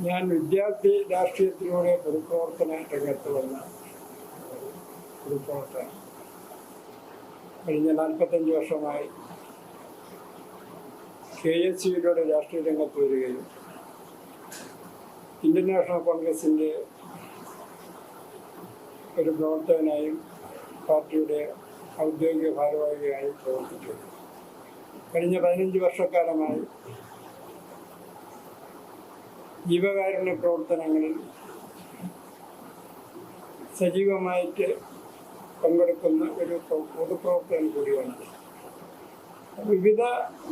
ഞാൻ വിദ്യാർത്ഥി രാഷ്ട്രീയത്തിലൂടെ പൊതുപ്രവർത്തന രംഗത്ത് വന്ന പൊതുപ്രവർത്തനം കഴിഞ്ഞ നാൽപ്പത്തഞ്ച് വർഷമായി കെ എസ് സിയിലൂടെ രാഷ്ട്രീയ രംഗത്ത് വരികയും ഇന്ത്യൻ നാഷണൽ കോൺഗ്രസിന്റെ ഒരു പ്രവർത്തകനായും പാർട്ടിയുടെ ഔദ്യോഗിക ഭാരവാഹിയായി പ്രവർത്തിച്ചു. കഴിഞ്ഞ പതിനഞ്ച് വർഷക്കാലമായി ജീവകാരുണ്യ പ്രവർത്തനങ്ങളിൽ സജീവമായിട്ട് പങ്കെടുക്കുന്ന ഒരു പ്രോ- പൊതുപ്രവർത്തകൻ കൂടിയാണ് വിവിധ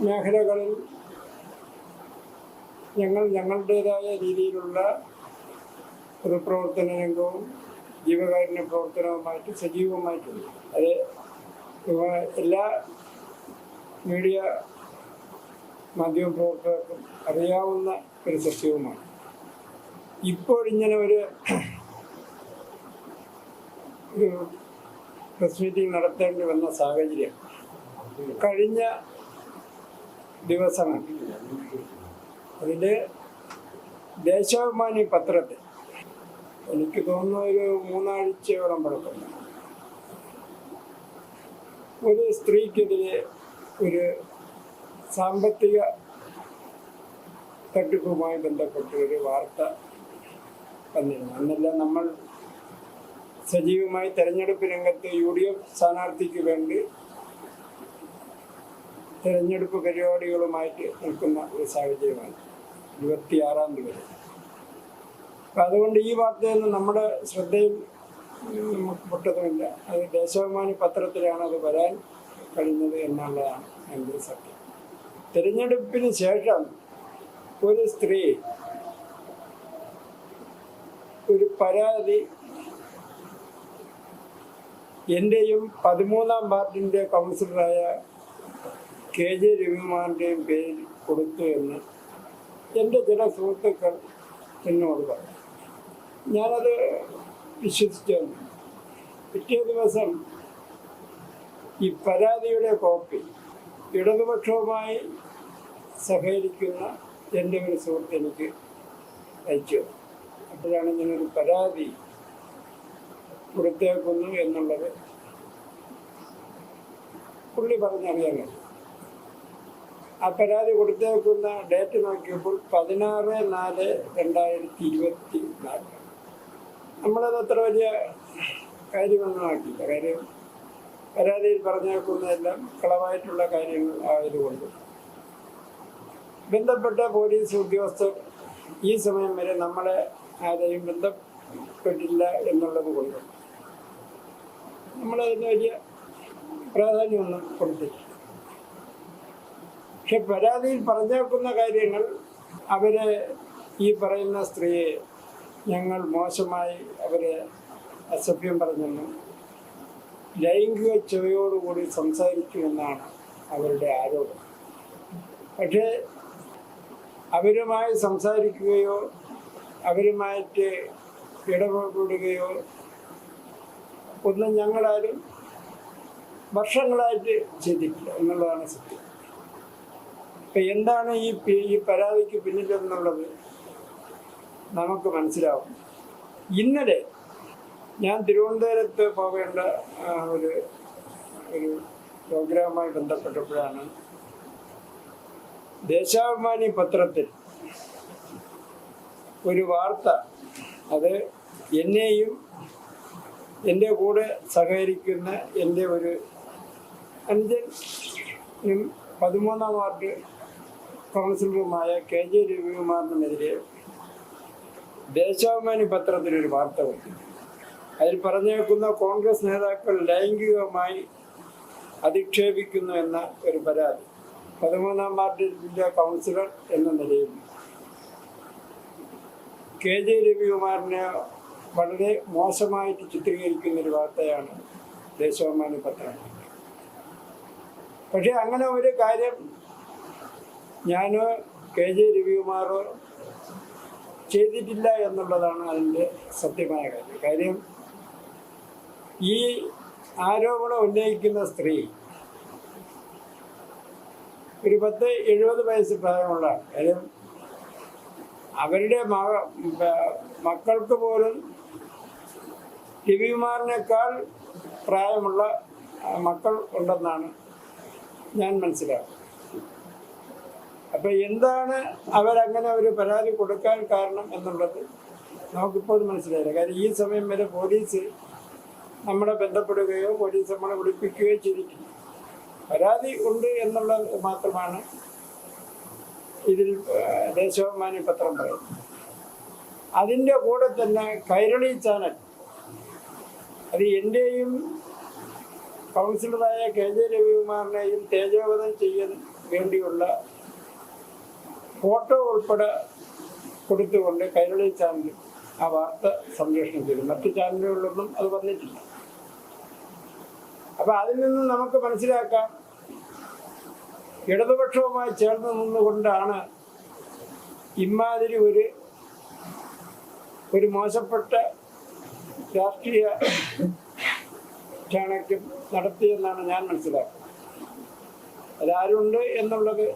മേഖലകളിൽ ഞങ്ങൾ ഞങ്ങളുടേതായ രീതിയിലുള്ള പൊതുപ്രവർത്തന രംഗവും ജീവകാരുണ്യ പ്രവർത്തനവുമായിട്ട് സജീവമായിട്ടുണ്ട്. അത് എല്ലാ മീഡിയ മാധ്യമപ്രവർത്തകർക്കും അറിയാവുന്ന ഒരു സത്യവുമാണ്. ഇപ്പോഴിങ്ങനെ ഒരു ഒരു പ്രസ് മീറ്റിംഗ് നടത്തേണ്ടി വന്ന സാഹചര്യം കഴിഞ്ഞ ദിവസങ്ങൾ അതിൽ ദേശാഭിമാനി പത്രത്തിൽ എനിക്ക് തോന്നുന്ന ഒരു മൂന്നാഴ്ചയോളം പഴക്കം. ഒരു സ്ത്രീക്കെതിരെ ഒരു സാമ്പത്തിക തട്ടിപ്പുമായി ബന്ധപ്പെട്ട ഒരു വാർത്ത വന്നിരുന്നു. അന്നല്ല നമ്മൾ സജീവമായി തെരഞ്ഞെടുപ്പ് രംഗത്ത് യു ഡി എഫ് സ്ഥാനാർത്ഥിക്ക് വേണ്ടി തെരഞ്ഞെടുപ്പ് പരിപാടികളുമായിട്ട് നിൽക്കുന്ന ഒരു സാഹചര്യമാണ്. ഇരുപത്തിയാറാം തീയതി. അപ്പം അതുകൊണ്ട് ഈ വാർത്തയൊന്നും നമ്മുടെ ശ്രദ്ധയിൽ നമുക്ക് പൊട്ടതുമില്ല അത് ദേശാഭിമാനി പത്രത്തിലാണ് അത് വരാൻ കഴിഞ്ഞത് എന്നുള്ളതാണ് എന്റെ സത്യം. തിരഞ്ഞെടുപ്പിന് ശേഷം ഒരു സ്ത്രീ ഒരു പരാതി എന്റെയും പതിമൂന്നാം വാർഡിന്റെ കൗൺസിലറായ കെ ജെ രവികുമാറിന്റെയും പേരിൽ കൊടുത്തു എന്ന് എന്റെ ചില സുഹൃത്തുക്കൾ എന്നോട് പറഞ്ഞു. ഞാനത് വിശ്വസിച്ചു പിറ്റേ ദിവസം ഈ പരാതിയുടെ കോപ്പി ഇടതുപക്ഷവുമായി സഹകരിക്കുന്ന എന്റെ ഒരു സുഹൃത്ത് എനിക്ക് അയച്ചു. അപ്പോഴാണ് ഞാനൊരു പരാതി കൊടുത്തേക്കുന്നു എന്നുള്ളത് പുള്ളി പറഞ്ഞറിയാമോ? ആ പരാതി കൊടുത്തേക്കുന്ന ഡേറ്റ് നോക്കിയപ്പോൾ പതിനാറ് നാല് രണ്ടായിരത്തി ഇരുപത്തി നാല്. നമ്മളത് അത്ര വലിയ കാര്യമൊന്നും ആക്കിയില്ല. കാര്യം പരാതിയിൽ പറഞ്ഞേക്കുന്നതെല്ലാം കളവായിട്ടുള്ള കാര്യങ്ങൾ ആയതുകൊണ്ട്. ബന്ധപ്പെട്ട പോലീസ് ഉദ്യോഗസ്ഥർ ഈ സമയം വരെ നമ്മളെ ആരെയും ബന്ധപ്പെട്ടില്ല എന്നുള്ളത് കൊണ്ട് നമ്മളതിന് വലിയ പ്രാധാന്യമൊന്നും കൊടുത്തില്ല. പക്ഷെ പരാതിയിൽ പറഞ്ഞേക്കുന്ന കാര്യങ്ങൾ അവരെ ഈ പറയുന്ന സ്ത്രീയെ ഞങ്ങൾ മോശമായി അവരെ അസഭ്യം പറഞ്ഞെന്നും ലൈംഗിക ചെവിയോടുകൂടി സംസാരിക്കുമെന്നാണ് അവരുടെ ആരോപണം. പക്ഷേ അവരുമായി സംസാരിക്കുകയോ അവരുമായിട്ട് ഇടപെടുകയോ ഒന്നും ഞങ്ങളാരും വർഷങ്ങളായിട്ട് ചെയ്തിട്ടില്ല എന്നുള്ളതാണ് സത്യം. ഇപ്പം എന്താണ് ഈ ഈ പരാതിക്ക് പിന്നിലെന്നുള്ളത് നമുക്ക് മനസ്സിലാവും. ഇന്നലെ ഞാൻ തിരുവനന്തപുരത്ത് പോകേണ്ട ഒരു ഒരു പ്രോഗ്രാമുമായി ബന്ധപ്പെട്ടപ്പോഴാണ് ദേശാഭിമാനി പത്രത്തിൽ ഒരു വാർത്ത. അത് എന്നെയും എന്റെ കൂടെ സഹകരിക്കുന്ന എന്റെ ഒരു അഞ്ചനും പതിമൂന്നാം വാർഡ് കൗൺസിലറുമായ കെ ജെ രവികുമാറിനെതിരെ ദേശാഭിമാനി പത്രത്തിലൊരു വാർത്ത വന്നു. അതിൽ പറഞ്ഞേക്കുന്ന കോൺഗ്രസ് നേതാക്കൾ ലൈംഗികമായി അധിക്ഷേപിക്കുന്നു എന്ന ഒരു പരാതി. പതിമൂന്നാം വാർഡ് ജില്ലാ കൗൺസിലർ എന്ന നിലയിൽ കെ ജെ രവികുമാറിനെ വളരെ മോശമായിട്ട് ചിത്രീകരിക്കുന്ന ഒരു വാർത്തയാണ് ദേശാഭിമാനി പത്രം. പക്ഷേ അങ്ങനെ ഒരു കാര്യം ഞാൻ കെ ജെ രവികുമാറോ ചെയ്തിട്ടില്ല എന്നുള്ളതാണ് അതിന്റെ സത്യമായ കാര്യം. കാര്യം ഈ ആരോപണം ഉന്നയിക്കുന്ന സ്ത്രീ ഒരു പത്ത് എഴുപത് വയസ്സ് പ്രായമുള്ള അവരുടെ മക്കൾക്ക് പോലും രവികുമാറിനേക്കാൾ പ്രായമുള്ള മക്കൾ ഉണ്ടെന്നാണ് ഞാൻ മനസ്സിലാക്കുന്നത്. അപ്പൊ എന്താണ് അവരങ്ങനെ ഒരു പരാതി കൊടുക്കാൻ കാരണം എന്നുള്ളത് നമുക്കിപ്പോഴും മനസ്സിലായില്ല. കാര്യം ഈ സമയം വരെ പോലീസ് നമ്മളെ ബന്ധപ്പെടുകയോ പോലീസ് നമ്മളെ വിളിപ്പിക്കുകയോ ചെയ്തിട്ടില്ല. പരാതി ഉണ്ട് എന്നുള്ളത് മാത്രമാണ് ഇതിൽ ദേശാഭിമാനി പത്രം പറയുന്നത്. അതിന്റെ കൂടെ തന്നെ കൈരളി ചാനൽ അത് എന്റെയും കൗൺസിലറായ കെ ജെ രവികുമാറിനെയും തേജോവധം ചെയ്യാൻ വേണ്ടിയുള്ള ഫോട്ടോ ഉൾപ്പെടെ കൊടുത്തുകൊണ്ട് കൈരളി ചാനൽ ആ വാർത്ത സംപ്രേഷണം ചെയ്തു. മറ്റു ചാനലുകളിലൊന്നും അത് വന്നിട്ടില്ല. അപ്പൊ അതിൽ നിന്ന് നമുക്ക് മനസ്സിലാക്കാം. ഇടതുപക്ഷവുമായി ചേർന്ന് നിന്നുകൊണ്ടാണ് ഇമാതിരി ഒരു ഒരു മോശപ്പെട്ട രാഷ്ട്രീയ ചാണക്യം നടത്തിയെന്നാണ് ഞാൻ മനസ്സിലാക്കുന്നത്. അതാരുണ്ട് എന്നുള്ളത്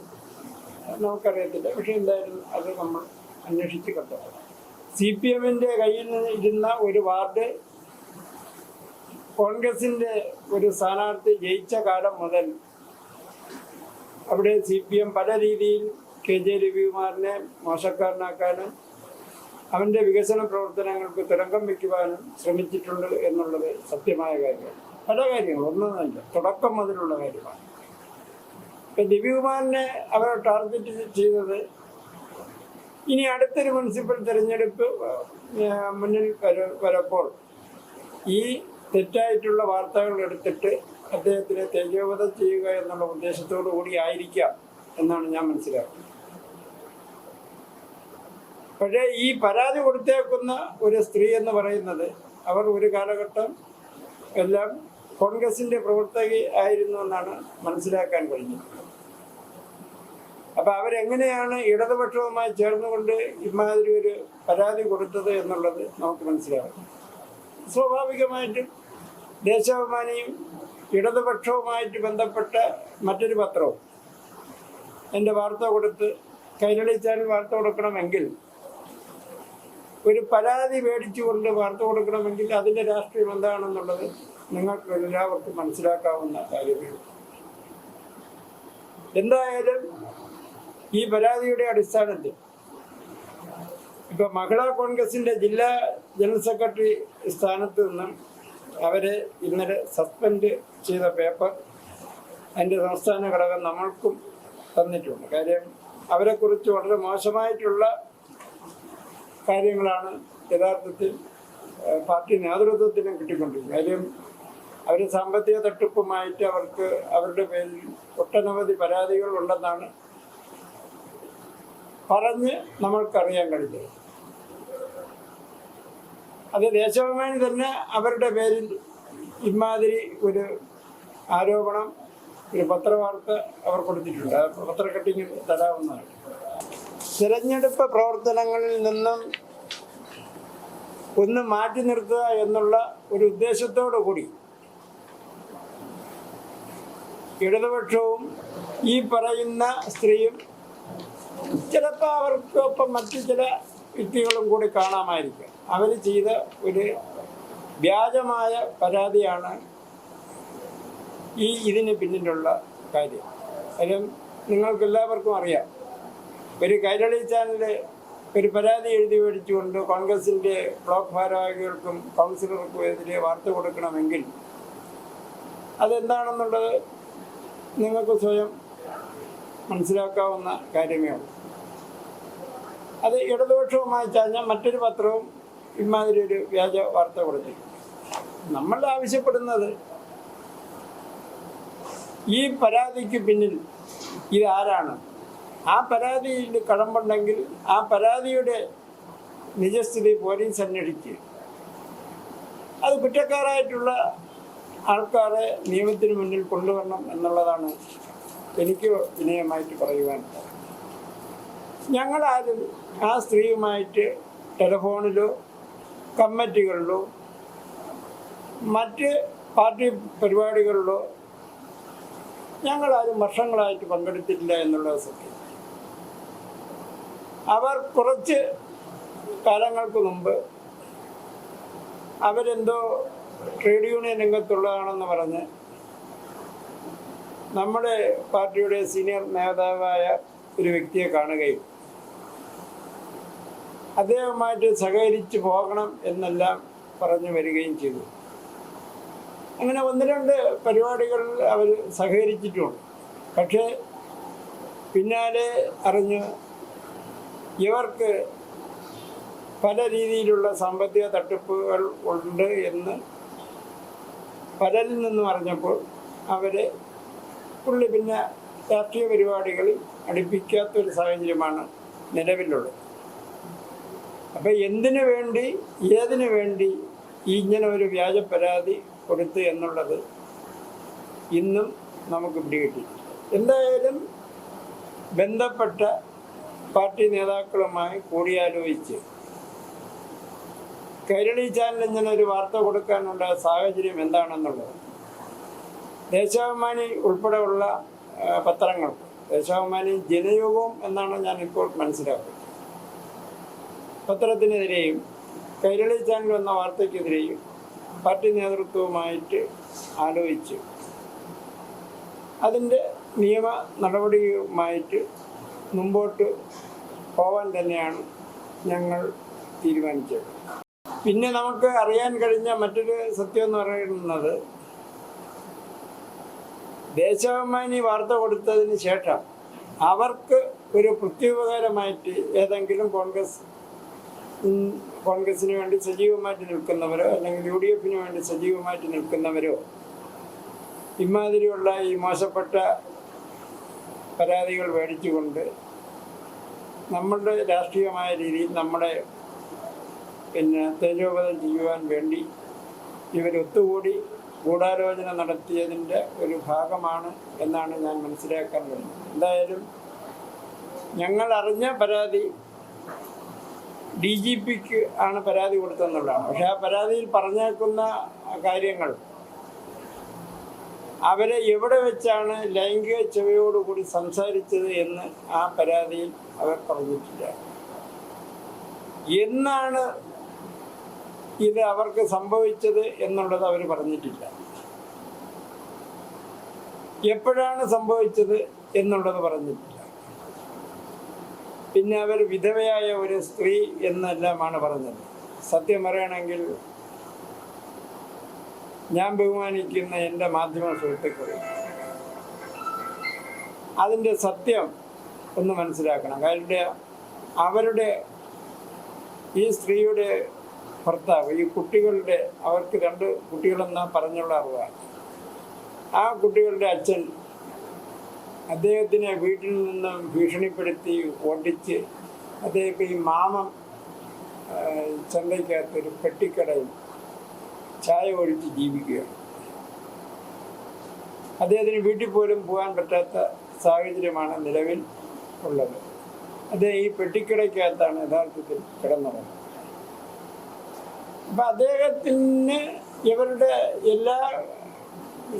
നമുക്കറിയത്തില്ല. പക്ഷെ എന്തായാലും അത് നമ്മൾ അന്വേഷിച്ച് കണ്ടെത്തണം. സി പി എമ്മിന്റെ കയ്യിൽ നിന്ന് ഇരുന്ന ഒരു വാർഡ് കോൺഗ്രസിന്റെ ഒരു സ്ഥാനാർത്ഥി ജയിച്ച കാലം മുതൽ അവിടെ സി പി എം പല രീതിയിൽ കെ ജെ രവികുമാറിനെ മോശക്കാരനാക്കാനും അവന്റെ വികസന പ്രവർത്തനങ്ങൾക്ക് തുരങ്കം വയ്ക്കുവാനും ശ്രമിച്ചിട്ടുണ്ട് എന്നുള്ളത് സത്യമായ കാര്യമാണ്. പല കാര്യങ്ങളും ഒന്നൊന്നല്ല തുടക്കം മുതലുള്ള കാര്യമാണ്. ഇപ്പം രവികുമാറിനെ അവർ ടാർഗറ്റ് ചെയ്തത് ഇനി അടുത്തൊരു മുനിസിപ്പൽ തിരഞ്ഞെടുപ്പ് മുന്നിൽ വര വരപ്പോൾ ഈ തെറ്റായിട്ടുള്ള വാർത്തകൾ എടുത്തിട്ട് അദ്ദേഹത്തിനെ തേജോവധം ചെയ്യുക എന്നുള്ള ഉദ്ദേശത്തോടു കൂടി ആയിരിക്കാം എന്നാണ് ഞാൻ മനസ്സിലാക്കുന്നത്. പക്ഷേ ഈ പരാതി കൊടുത്തേക്കുന്ന ഒരു സ്ത്രീ എന്ന് പറയുന്നത് അവർ ഒരു കാലഘട്ടം എല്ലാം കോൺഗ്രസിന്റെ പ്രവർത്തക ആയിരുന്നു എന്നാണ് മനസ്സിലാക്കാൻ കഴിഞ്ഞത്. അപ്പൊ അവരെങ്ങനെയാണ് ഇടതുപക്ഷവുമായി ചേർന്നുകൊണ്ട് ഇമാതിരി ഒരു പരാതി കൊടുത്തത് എന്നുള്ളത് നമുക്ക് മനസ്സിലാകും സ്വാഭാവികമായിട്ടും ദേശാഭിമാനിയും ഇടതുപക്ഷവുമായിട്ട് ബന്ധപ്പെട്ട മറ്റൊരു പത്രവും എന്റെ വാർത്ത കൊടുത്ത് കൈരളി ചാനൽ വാർത്ത കൊടുക്കണമെങ്കിൽ ഒരു പരാതി മേടിച്ചുകൊണ്ട് വാർത്ത കൊടുക്കണമെങ്കിൽ അതിന്റെ രാഷ്ട്രീയം എന്താണെന്നുള്ളത് നിങ്ങൾക്ക് എല്ലാവർക്കും മനസ്സിലാക്കാവുന്ന കാര്യമാണ്. എന്തായാലും ഈ പരാതിയുടെ അടിസ്ഥാനത്തിൽ ഇപ്പൊ മഹിളാ കോൺഗ്രസിന്റെ ജില്ലാ ജനറൽ സെക്രട്ടറി സ്ഥാനത്ത് നിന്നും അവരെ ഇന്നലെ സസ്പെൻഡ് ചെയ്ത പേപ്പർ അതിന്റെ സംസ്ഥാന ഘടകം നമ്മൾക്കും തന്നിട്ടുണ്ട്. കാര്യം അവരെക്കുറിച്ച് വളരെ മോശമായിട്ടുള്ള കാര്യങ്ങളാണ് യഥാർത്ഥത്തിൽ പാർട്ടി നേതൃത്വത്തിനും കിട്ടിക്കൊണ്ടിരിക്കുന്നത്. കാര്യം അവർ സാമ്പത്തിക തട്ടിപ്പുമായിട്ട് അവർക്ക് അവരുടെ പേരിൽ ഒട്ടനവധി പരാതികൾ ഉണ്ടെന്നാണ് പറഞ്ഞ് നമ്മൾക്കറിയാൻ കഴിഞ്ഞത്. അത് ദേശാഭിമാനി തന്നെ അവരുടെ പേരിൽ ഇമാതിരി ഒരു ആരോപണം ഒരു പത്രവാർത്ത അവർ കൊടുത്തിട്ടുണ്ട്. പത്ര കട്ടിങ് തരാവുന്നതാണ് തിരഞ്ഞെടുപ്പ് പ്രവർത്തനങ്ങളിൽ നിന്നും ഒന്ന് മാറ്റി നിർത്തുക എന്നുള്ള ഒരു ഉദ്ദേശത്തോടു കൂടി ഇടതുപക്ഷവും ഈ പറയുന്ന സ്ത്രീയും ചിലപ്പോൾ അവർക്കൊപ്പം മറ്റു ചില വ്യക്തികളും കൂടി കാണാമായിരിക്കും. അവർ ചെയ്ത ഒരു വ്യാജമായ പരാതിയാണ് ഈ ഇതിന് പിന്നിലുള്ള കാര്യം. കാര്യം നിങ്ങൾക്ക് എല്ലാവർക്കും അറിയാം. ഒരു കൈരളി ചാനൽ ഒരു പരാതി എഴുതി മേടിച്ചുകൊണ്ട് കോൺഗ്രസിന്റെ ബ്ലോക്ക് ഭാരവാഹികൾക്കും കൗൺസിലർക്കും എതിരെ വാർത്ത കൊടുക്കണമെങ്കിൽ അതെന്താണെന്നുള്ളത് നിങ്ങൾക്ക് സ്വയം മനസ്സിലാക്കാവുന്ന കാര്യമേ ഉള്ളൂ. അത് ഇടതുപക്ഷവുമായി ചാഞ്ഞ മറ്റൊരു പത്രവും ഇമാതിരി ഒരു വ്യാജ വാർത്ത കൊടുത്തിട്ടുണ്ട് നമ്മൾ ആവശ്യപ്പെടുന്നത് ഈ പരാതിക്ക് പിന്നിൽ ഇതാരാണ് ആ പരാതിയിൽ കടമ്പുണ്ടെങ്കിൽ ആ പരാതിയുടെ നിജസ്ഥിതി പോലീസ് അന്വേഷിച്ച് അത് കുറ്റക്കാരായിട്ടുള്ള ആൾക്കാരെ നിയമത്തിന് മുന്നിൽ കൊണ്ടുവരണം എന്നുള്ളതാണ് എനിക്ക് വിനയമായിട്ട് പറയുവാൻ. ഞങ്ങളാരും ആ സ്ത്രീയുമായിട്ട് ടെലഫോണിലോ കമ്മിറ്റികളിലോ മറ്റ് പാർട്ടി പരിപാടികളിലോ ഞങ്ങളാരും വർഷങ്ങളായിട്ട് പങ്കെടുത്തിട്ടില്ല എന്നുള്ളത് സത്യം. അവർ കുറച്ച് കാലങ്ങൾക്ക് മുമ്പ് അവരെന്തോ ട്രേഡ് യൂണിയൻ രംഗത്തുള്ളതാണെന്ന് പറഞ്ഞ് നമ്മുടെ പാർട്ടിയുടെ സീനിയർ നേതാവായ ഒരു വ്യക്തിയെ കാണുകയും അദ്ദേഹവുമായിട്ട് സഹകരിച്ച് പോകണം എന്നെല്ലാം പറഞ്ഞു വരികയും ചെയ്തു. അങ്ങനെ ഒന്ന് രണ്ട് പരിപാടികളിൽ അവർ സഹകരിച്ചിട്ടുണ്ട്. പക്ഷേ പിന്നാലെ അറിഞ്ഞു ഇവർക്ക് പല രീതിയിലുള്ള സാമ്പത്തിക തട്ടിപ്പുകൾ ഉണ്ട് എന്ന് പലരിൽ നിന്നും അറിഞ്ഞപ്പോൾ അവരെ പുള്ളി പിന്നെ രാഷ്ട്രീയ പരിപാടികളിൽ അടുപ്പിക്കാത്തൊരു സാഹചര്യമാണ് നിലവിലുള്ളത്. അപ്പം എന്തിനു വേണ്ടി ഏതിനു വേണ്ടി ഇങ്ങനെ ഒരു വ്യാജ പരാതി കൊടുത്തു എന്നുള്ളത് ഇന്നും നമുക്ക് പിടികിട്ടി എന്തായാലും ബന്ധപ്പെട്ട പാർട്ടി നേതാക്കളുമായി കൂടിയാലോചിച്ച് കൈരളി ചാനൽ ഇങ്ങനെ ഒരു വാർത്ത കൊടുക്കാനുള്ള സാഹചര്യം എന്താണെന്നുള്ളത് ദേശാഭിമാനി ഉൾപ്പെടെയുള്ള പത്രങ്ങൾ ദേശാഭിമാനി ജനയുഗവും എന്നാണ് ഞാൻ ഇപ്പോൾ മനസ്സിലാക്കുന്നത്. പത്രത്തിനെതിരെയും കൈരളി ചാനൽ എന്ന വാർത്തയ്ക്കെതിരെയും പാർട്ടി നേതൃത്വവുമായിട്ട് ആലോചിച്ച് അതിന്റെ നിയമ നടപടിയുമായിട്ട് മുമ്പോട്ട് പോവാൻ തന്നെയാണ് ഞങ്ങൾ തീരുമാനിച്ചത്. പിന്നെ നമുക്ക് അറിയാൻ കഴിഞ്ഞ മറ്റൊരു സത്യം എന്ന് പറയുന്നത് ദേശാഭിമാനി വാർത്ത കൊടുത്തതിന് ശേഷം അവർക്ക് ഒരു പ്രത്യുപകാരമായിട്ട് ഏതെങ്കിലും കോൺഗ്രസ് കോൺഗ്രസിന് വേണ്ടി സജീവമായിട്ട് നിൽക്കുന്നവരോ അല്ലെങ്കിൽ യു ഡി എഫിന് വേണ്ടി സജീവമായിട്ട് നിൽക്കുന്നവരോ ഇമാതിരിയുള്ള ഈ മോശപ്പെട്ട പരാതികൾ മേടിച്ചുകൊണ്ട് നമ്മളുടെ രാഷ്ട്രീയമായ രീതിയിൽ നമ്മുടെ പിന്നെ തേജോപതം ചെയ്യുവാൻ വേണ്ടി ഇവരൊത്തുകൂടി ഗൂഢാലോചന നടത്തിയതിന്റെ ഒരു ഭാഗമാണ് എന്നാണ് ഞാൻ മനസ്സിലാക്കാൻ കഴിയുന്നത് എന്തായാലും ഞങ്ങൾ അറിഞ്ഞ പരാതി ഡി ജി പിക്ക് ആണ് പരാതി കൊടുത്തെന്നുള്ളതാണ് പക്ഷെ ആ പരാതിയിൽ പറഞ്ഞേക്കുന്ന കാര്യങ്ങൾ അവരെ എവിടെ വെച്ചാണ് ലൈംഗിക ചെവയോടുകൂടി സംസാരിച്ചത് എന്ന് ആ പരാതിയിൽ അവർ പറഞ്ഞിട്ടില്ല. എന്നാണ് ഇത് അവർക്ക് സംഭവിച്ചത് എന്നുള്ളത് അവർ പറഞ്ഞിട്ടില്ല. എപ്പോഴാണ് സംഭവിച്ചത് എന്നുള്ളത് പറഞ്ഞിട്ടില്ല. പിന്നെ അവർ വിധവയായ ഒരു സ്ത്രീ എന്നെല്ലാമാണ് പറഞ്ഞത്. സത്യം പറയണമെങ്കിൽ ഞാൻ ബഹുമാനിക്കുന്ന എന്റെ മാധ്യമ സുഹൃത്തുക്കൾ അതിന്റെ സത്യം ഒന്ന് മനസ്സിലാക്കണം. കാര്യം അവരുടെ ഈ സ്ത്രീയുടെ ഭർത്താവ് ഈ കുട്ടികളുടെ അവർക്ക് രണ്ട് കുട്ടികളെന്നാ പറഞ്ഞുള്ള അറിവാണ് ആ കുട്ടികളുടെ അച്ഛൻ അദ്ദേഹത്തിനെ വീട്ടിൽ നിന്ന് ഭീഷണിപ്പെടുത്തി ഓടിച്ച് അദ്ദേഹത്തെ ഈ മാമം ചന്തയ്ക്കകത്തൊരു പെട്ടിക്കടയിൽ ചായ ഒഴിച്ച് ജീവിക്കുകയാണ്. അദ്ദേഹത്തിന് വീട്ടിൽ പോലും പോകാൻ പറ്റാത്ത സാഹചര്യമാണ് നിലവിൽ ഉള്ളത്. അദ്ദേഹം ഈ പെട്ടിക്കടയ്ക്കകത്താണ് യഥാർത്ഥത്തിൽ കിടന്നത് അപ്പം അദ്ദേഹത്തിന് ഇവരുടെ എല്ലാ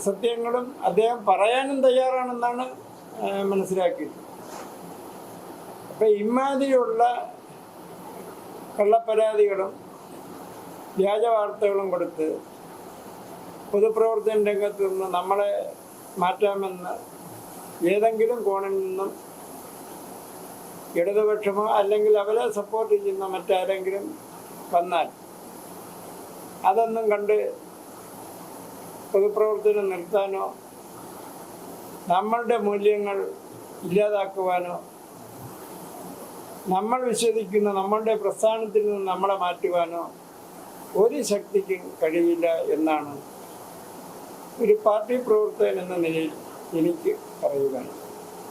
സത്യങ്ങളും അദ്ദേഹം പറയാനും തയ്യാറാണെന്നാണ് ആ, മനസ്സിലാക്കിയത് അപ്പം ഇമാതിരിയുള്ള കള്ളപ്പരാതികളും വ്യാജ വാർത്തകളും കൊടുത്ത് പൊതുപ്രവർത്തന രംഗത്ത് നിന്ന് നമ്മളെ മാറ്റാമെന്ന് ഏതെങ്കിലും കോണിൽ നിന്നും ഇടതുപക്ഷമോ അല്ലെങ്കിൽ അവരെ സപ്പോർട്ട് ചെയ്യുന്ന മറ്റാരെങ്കിലും വന്നാൽ അതൊന്നും കണ്ട് പൊതുപ്രവർത്തനം നിർത്താനോ നമ്മളുടെ മൂല്യങ്ങൾ ഇല്ലാതാക്കുവാനോ നമ്മൾ വിശ്വസിക്കുന്ന നമ്മളുടെ പ്രസ്ഥാനത്തിൽ നിന്ന് നമ്മളെ മാറ്റുവാനോ ഒരു ശക്തിക്കും കഴിയില്ല എന്നാണ് ഒരു പാർട്ടി പ്രവർത്തകൻ എന്ന നിലയിൽ എനിക്ക് പറയുവാനുള്ളത്.